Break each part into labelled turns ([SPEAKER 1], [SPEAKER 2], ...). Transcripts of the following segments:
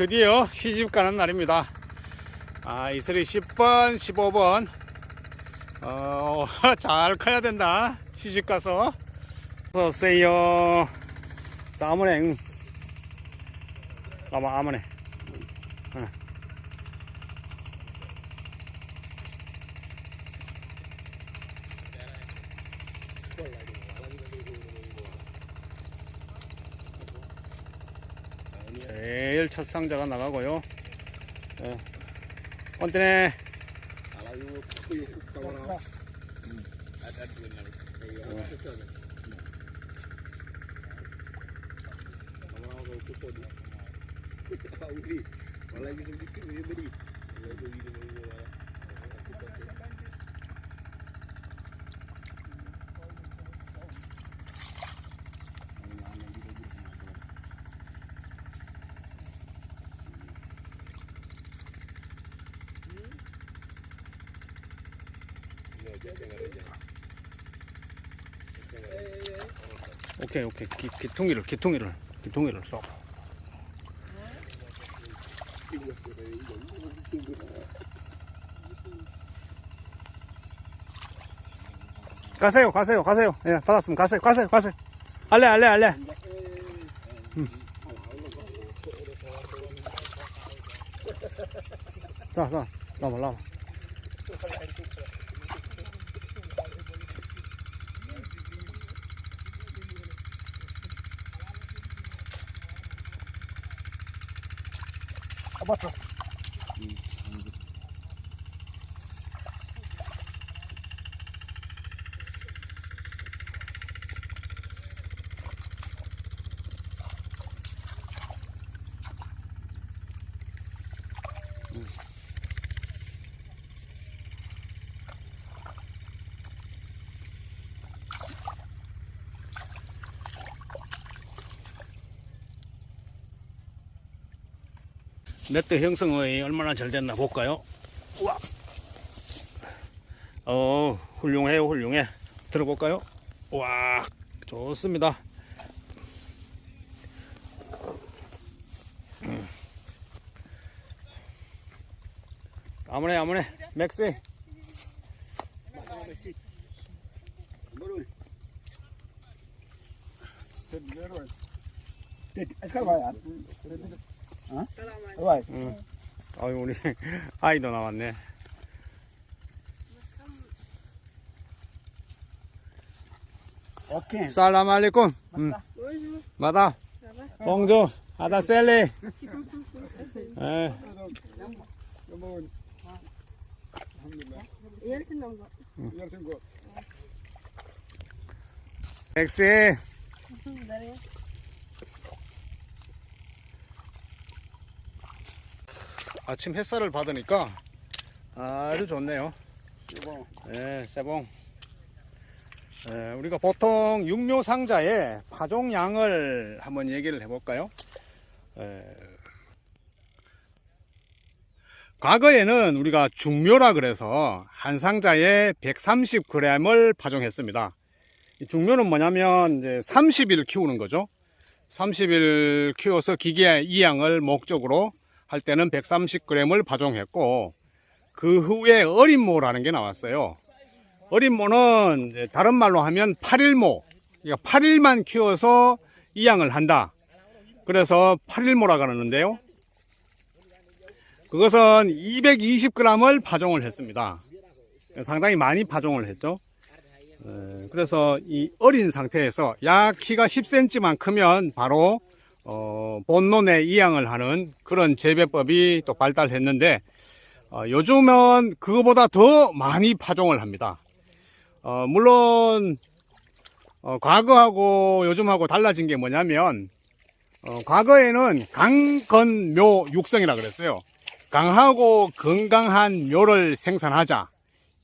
[SPEAKER 1] 드디어 시집 가는 날입니다. 아, 이슬이 10번, 15번. 어, 잘 커야 된다. 시집 가서. 어서오세요. 자, 아무네. 응. 아마, 아무네. 응. 제일 첫 상자가 나가고요. 예. 언제네 오케이 오케이. 기, 기통이를 기통이를 기통이를 쏙. 가세요 가세요 가세요. 예 받았으면 가세요 가세요 가세요. 알레 알레 알레 음. 자 자 나와 나와 아 넷대 형성이 얼마나 잘 됐나 볼까요? 우와. 어, 훌륭해요, 훌륭해. 들어볼까요? 와, 좋습니다. 음. 아무네, 아무네. 맥스. 응. 아유, 우리 아이도 나왔네.
[SPEAKER 2] 오케이.
[SPEAKER 1] 음. 마다. 봉조. 아다 셀리. 예. 엑스. 아침 햇살을 받으니까 아주 좋네요. 예, 세봉. 예, 우리가 보통 육묘 상자의 파종량을 한번 얘기를 해볼까요? 예, 과거에는 우리가 중묘라 그래서 한 상자에 130g을 파종했습니다. 이 중묘는 뭐냐면 이제 30일 키우는 거죠. 30일 키워서 기계 이양을 목적으로 할 때는 130g을 파종했고 그 후에 어린모라는 게 나왔어요. 어린모는 다른 말로 하면 8일모, 그러니까 8일만 키워서 이양을 한다. 그래서 8일모라 그러는데요. 그것은 220g을 파종을 했습니다. 상당히 많이 파종을 했죠. 에, 그래서 이 어린 상태에서 약 키가 10cm만 크면 바로 어, 본론에 이양을 하는 그런 재배법이 또 발달했는데 어, 요즘은 그거보다 더 많이 파종을 합니다. 어, 물론 어, 과거하고 요즘하고 달라진 게 뭐냐면 어, 과거에는 강건묘 육성이라 그랬어요. 강하고 건강한 묘를 생산하자.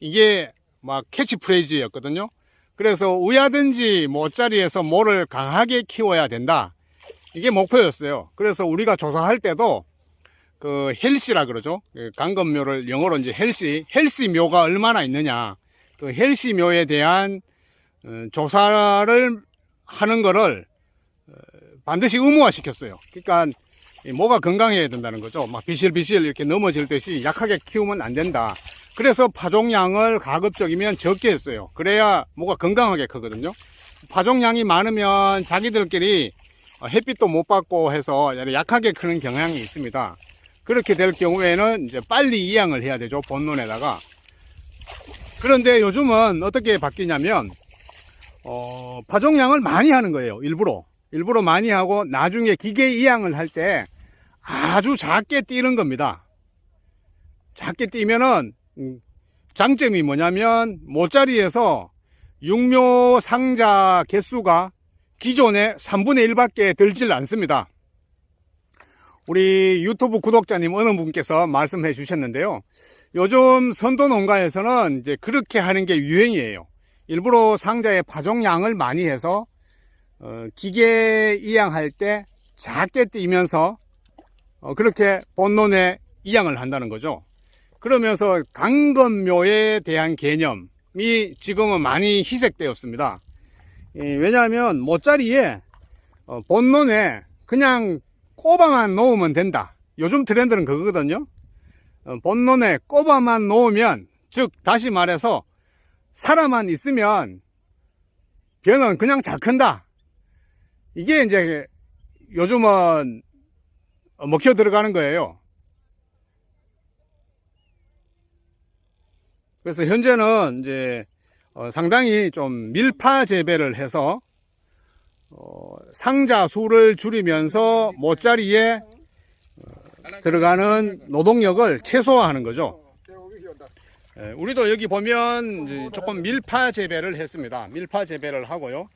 [SPEAKER 1] 이게 막 캐치프레이즈였거든요. 그래서 우야든지 모짜리에서 모를 강하게 키워야 된다. 이게 목표였어요. 그래서 우리가 조사할 때도 그 헬시라 그러죠. 그 강건묘를 영어로 이제 헬시, 헬시 묘가 얼마나 있느냐. 그 헬시 묘에 대한 어, 조사를 하는 거를 어, 반드시 의무화 시켰어요. 그러니까 이 모가 건강해야 된다는 거죠. 막 비실비실 이렇게 넘어질 듯이 약하게 키우면 안 된다. 그래서 파종량을 가급적이면 적게 했어요. 그래야 모가 건강하게 크거든요. 파종량이 많으면 자기들끼리 어, 햇빛도 못 받고 해서 약하게 크는 경향이 있습니다. 그렇게 될 경우에는 이제 빨리 이양을 해야 되죠. 본론에다가. 그런데 요즘은 어떻게 바뀌냐면, 어, 파종량을 많이 하는 거예요. 일부러. 일부러 많이 하고 나중에 기계 이양을 할 때 아주 작게 띄는 겁니다. 작게 띄면은 음, 장점이 뭐냐면 모짜리에서 육묘 상자 개수가 기존의 3분의 1밖에 들질 않습니다. 우리 유튜브 구독자님 어느 분께서 말씀해 주셨는데요. 요즘 선도 농가에서는 이제 그렇게 하는 게 유행이에요. 일부러 상자에 파종량을 많이 해서 어, 기계 이양할 때 작게 띄면서 어, 그렇게 본론에 이양을 한다는 거죠. 그러면서 강건묘에 대한 개념이 지금은 많이 희색되었습니다. 예, 왜냐하면 모짜리에 어, 본론에 그냥 꼽아만 놓으면 된다. 요즘 트렌드는 그거거든요. 어, 본론에 꼽아만 놓으면 즉 다시 말해서 살아만 있으면 벼는 그냥 잘 큰다. 이게 이제 요즘은 먹혀 들어가는 거예요. 그래서 현재는 이제 어, 상당히 좀 밀파 재배를 해서 어, 상자 수를 줄이면서 모짜리에 어, 들어가는 노동력을 최소화하는 거죠. 예, 우리도 여기 보면 조금 밀파 재배를 했습니다. 밀파 재배를 하고요.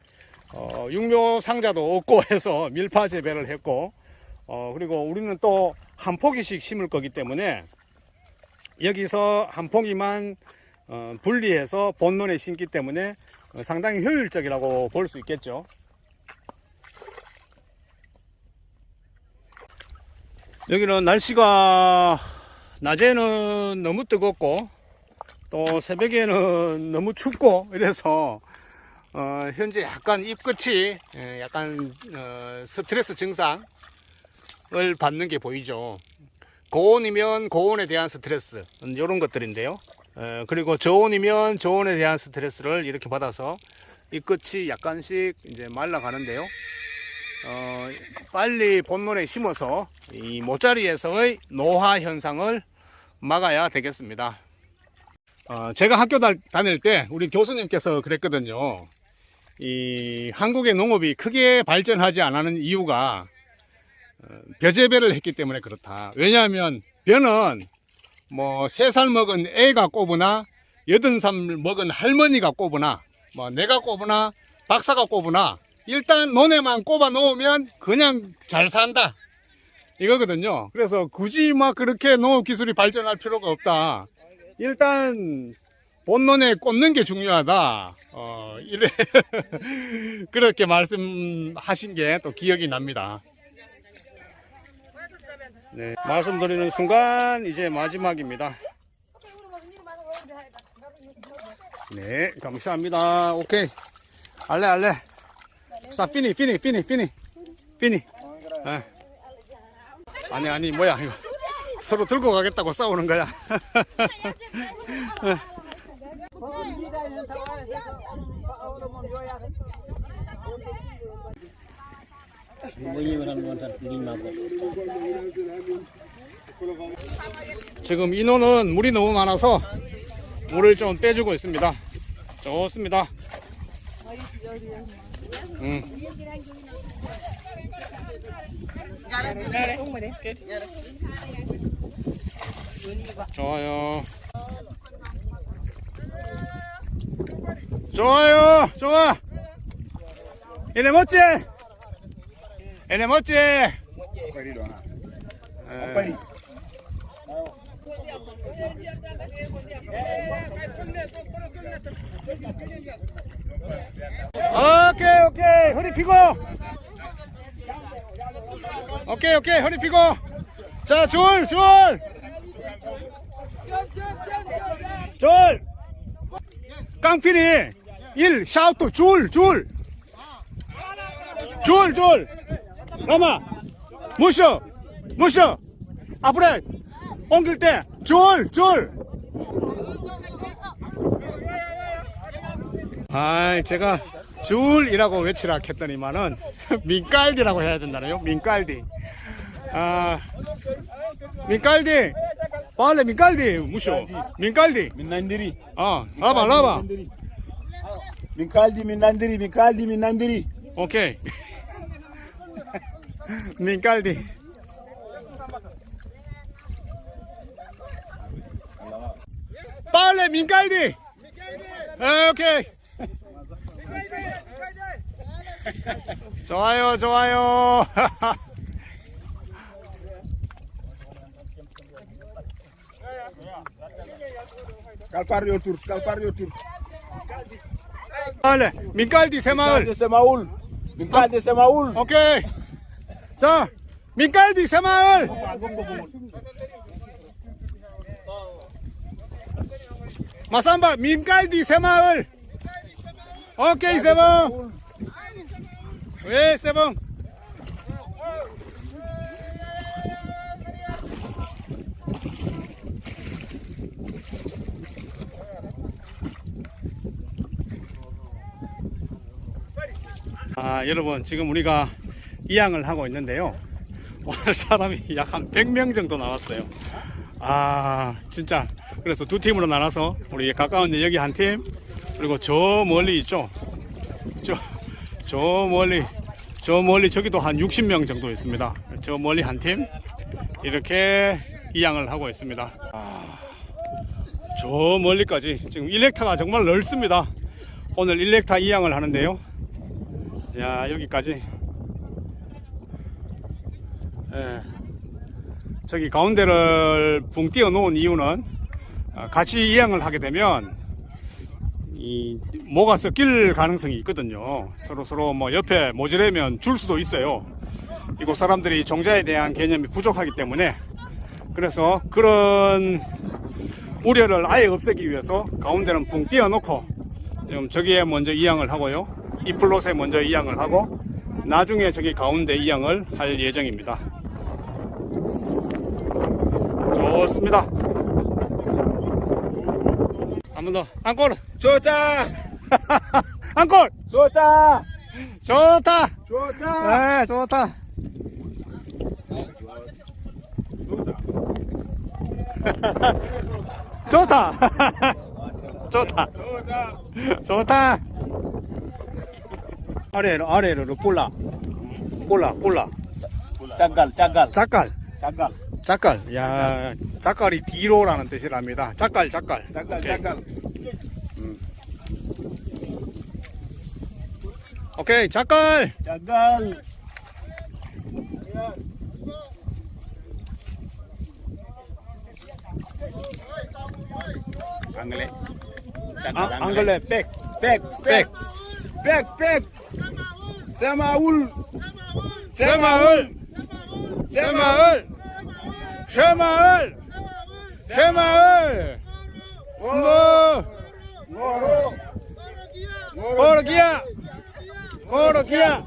[SPEAKER 1] 어, 육묘 상자도 없고 해서 밀파 재배를 했고, 어, 그리고 우리는 또 한 포기씩 심을 거기 때문에 여기서 한 포기만 어, 분리해서 본론에 심기 때문에 어, 상당히 효율적이라고 볼 수 있겠죠. 여기는 날씨가 낮에는 너무 뜨겁고 또 새벽에는 너무 춥고 이래서 어, 현재 약간 입끝이 예, 약간 어, 스트레스 증상을 받는 게 보이죠. 고온이면 고온에 대한 스트레스 이런 것들인데요. 에, 그리고 저온이면 저온에 대한 스트레스를 이렇게 받아서 이 끝이 약간씩 이제 말라가는데요. 어, 빨리 본론에 심어서 이 모짜리에서의 노화 현상을 막아야 되겠습니다. 어, 제가 학교 다, 다닐 때 우리 교수님께서 그랬거든요. 이 한국의 농업이 크게 발전하지 않는 이유가 어, 벼재배를 했기 때문에 그렇다. 왜냐하면 벼는 뭐 세 살 먹은 애가 꼽으나 여든 살 먹은 할머니가 꼽으나 뭐 내가 꼽으나 박사가 꼽으나 일단 논에만 꼽아 놓으면 그냥 잘 산다 이거거든요. 그래서 굳이 막 그렇게 농업 기술이 발전할 필요가 없다. 일단 본론에 꼽는 게 중요하다. 어, 이래 그렇게 말씀하신 게 또 기억이 납니다. 네, 말씀드리는 순간 이제 마지막입니다. 네, 감사합니다. 오케이. 알레, 알레. 자, 피니, 피니, 피니, 피니. 피니. 예. 아니, 아니, 뭐야, 이거. 서로 들고 가겠다고 싸우는 거야. 지금 인원은 물이 너무 많아서 물을 좀 빼주고 있습니다. 좋습니다. 음. 좋아요. 좋아요. 좋아. 얘네 멋지? 얘네 멋지? 에. 오케이 오케이 허리 피고 오케이 오케이 허리 피고 자줄줄 줄 깡필이 1 샤우트 줄줄줄줄 가마 무쇼 무셔 앞으로 옮길 때 줄, 줄. 아, 제가 줄이라고 외치라 했더니만은 민깔디라고 해야 된다네요. 민깔디. 아, 민깔디. 빨래 민깔디 무셔. 민깔디.
[SPEAKER 2] Minandiri, minkaldi minandiri.
[SPEAKER 1] 오케이. 민깔디. 빨래 민깔디. 아, 오케이. 좋아요, 좋아요.
[SPEAKER 2] Kalpar yo tur, kalpar yo tur.
[SPEAKER 1] 빨래 민깔디 새마을.
[SPEAKER 2] Minkaldi semaul. Minkaldi semaul.
[SPEAKER 1] 오케이. 자, 민깔디 새마을. 마삼바 민깔디 새마을. 오케이 세봉. 왜 세봉? 아, 여러분, 지금 우리가 이양을 하고 있는데요. 오늘 사람이 약 한 100명 정도 나왔어요. 아, 진짜. 그래서 두 팀으로 나눠서 우리 가까운 데 여기 한 팀, 그리고 저 멀리 있죠. 저, 저 멀리, 저 멀리 저기도 한 60명 정도 있습니다. 저 멀리 한 팀, 이렇게 이양을 하고 있습니다. 아, 저 멀리까지. 지금 1렉타가 정말 넓습니다. 오늘 1렉타 이양을 하는데요. 야 여기까지 예. 저기 가운데를 붕 띄워 놓은 이유는 아, 같이 이양을 하게 되면 이 뭐가 섞일 가능성이 있거든요 서로 서로 뭐 옆에 모자라면 줄 수도 있어요 이곳 사람들이 종자에 대한 개념이 부족하기 때문에 그래서 그런 우려를 아예 없애기 위해서 가운데는 붕 띄워 놓고 지금 저기에 먼저 이양을 하고요. 이 플롯에 먼저 이양을 하고 나중에 저기 가운데 이양을 할 예정입니다. 좋습니다. 한 번 더. 안골!
[SPEAKER 2] 좋다.
[SPEAKER 1] 안골!
[SPEAKER 2] 좋다.
[SPEAKER 1] 좋다!
[SPEAKER 2] 좋다.
[SPEAKER 1] 네, 좋다. 좋다. 좋다. 좋다. 아래로 아래로. 볼라 볼라.
[SPEAKER 2] Cagal, cagal,
[SPEAKER 1] 작갈
[SPEAKER 2] cagal.
[SPEAKER 1] 작갈. 야 작갈이 뒤로라는 뜻이랍니다. 작갈 작갈.
[SPEAKER 2] Cagal,
[SPEAKER 1] 오케이.
[SPEAKER 2] cagal.
[SPEAKER 1] 오케이 작갈.
[SPEAKER 2] Cagal. Angle.
[SPEAKER 1] 아, 앙글레 백.
[SPEAKER 2] Pek, pek. Pek, pek. Semaul.
[SPEAKER 1] 새마을 새마을 새마을! 새마을! 뭐?
[SPEAKER 2] Moro.
[SPEAKER 1] 호르기야? 호르기야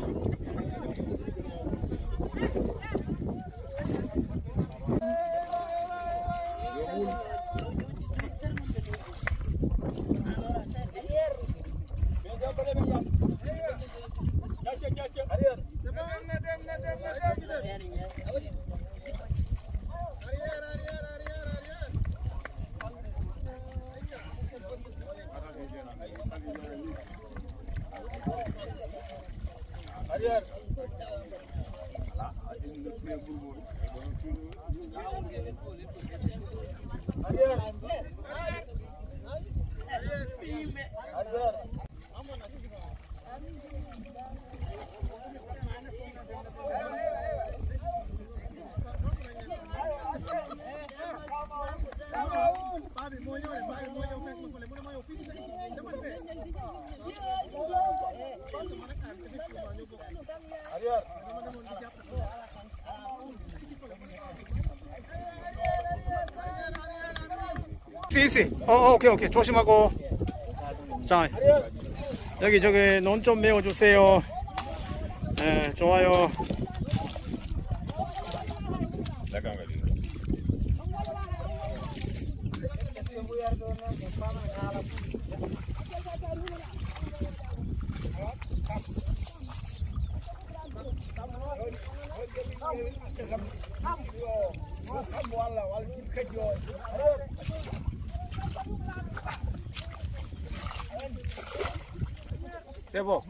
[SPEAKER 1] 씨씨. 어, 어 오케이 오케이. 조심하고. 자 여기 저기 논 좀 메워주세요. 네 좋아요 세봉.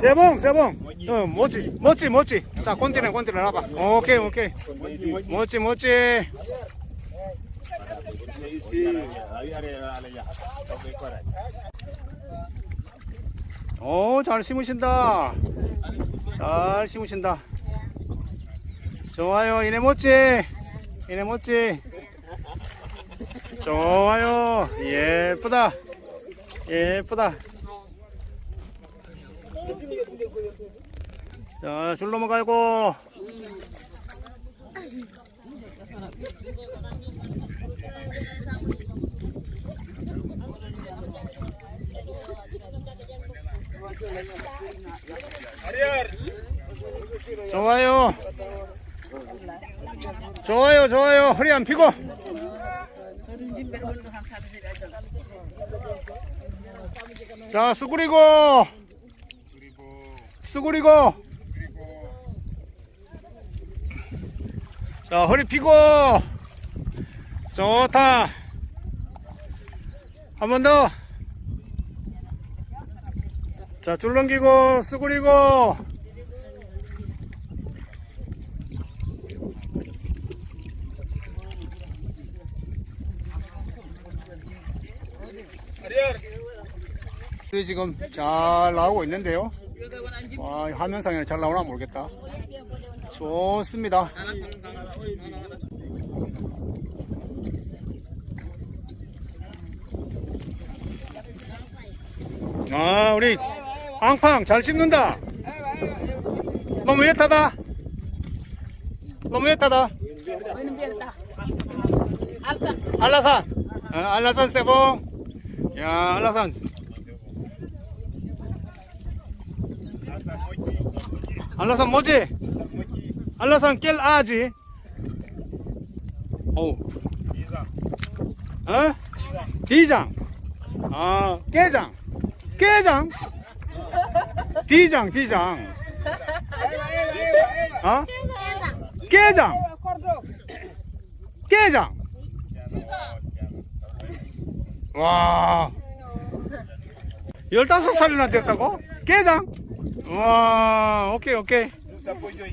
[SPEAKER 1] 세봉, 세봉. 어, 멋지, 멋지, 멋지. 자, 꼰티네, 꼰티네, 나봐. 오케이, 오케이. 멋지, 멋지.
[SPEAKER 2] Isi, hari hari hari ya. Sampai koran.
[SPEAKER 1] 오, 잘 심으신다. 잘 심으신다. 좋아요, 이네 멋지. 이네 멋지. 좋아요. 예쁘다. 예쁘다. 자, 줄 넘어가고. 좋아요. 좋아요, 좋아요. 허리 안 피고. 자, 수그리고. 수그리고. 자, 허리 피고. 좋다. 한 번 더. 자, 줄 넘기고, 수그리고. 이 지금 잘 나오고 있는데요. 와, 이 화면상에는 잘 나오나 모르겠다. 좋습니다. 아, 우리 앙팡 잘 씹는다. 너무 예타다. 너무 예타다. 알라산. 어, 알라산 세봉. 야, 알라산. 알라산 뭐지? 알라산 깰 아지. 오. 어? 디장. 아, 깨장. 깨장. 디장, 디장. 어? 깨장. 깨장. 와. 15살이나 됐다고? 깨장? Wah, okay, okay. Siapa join?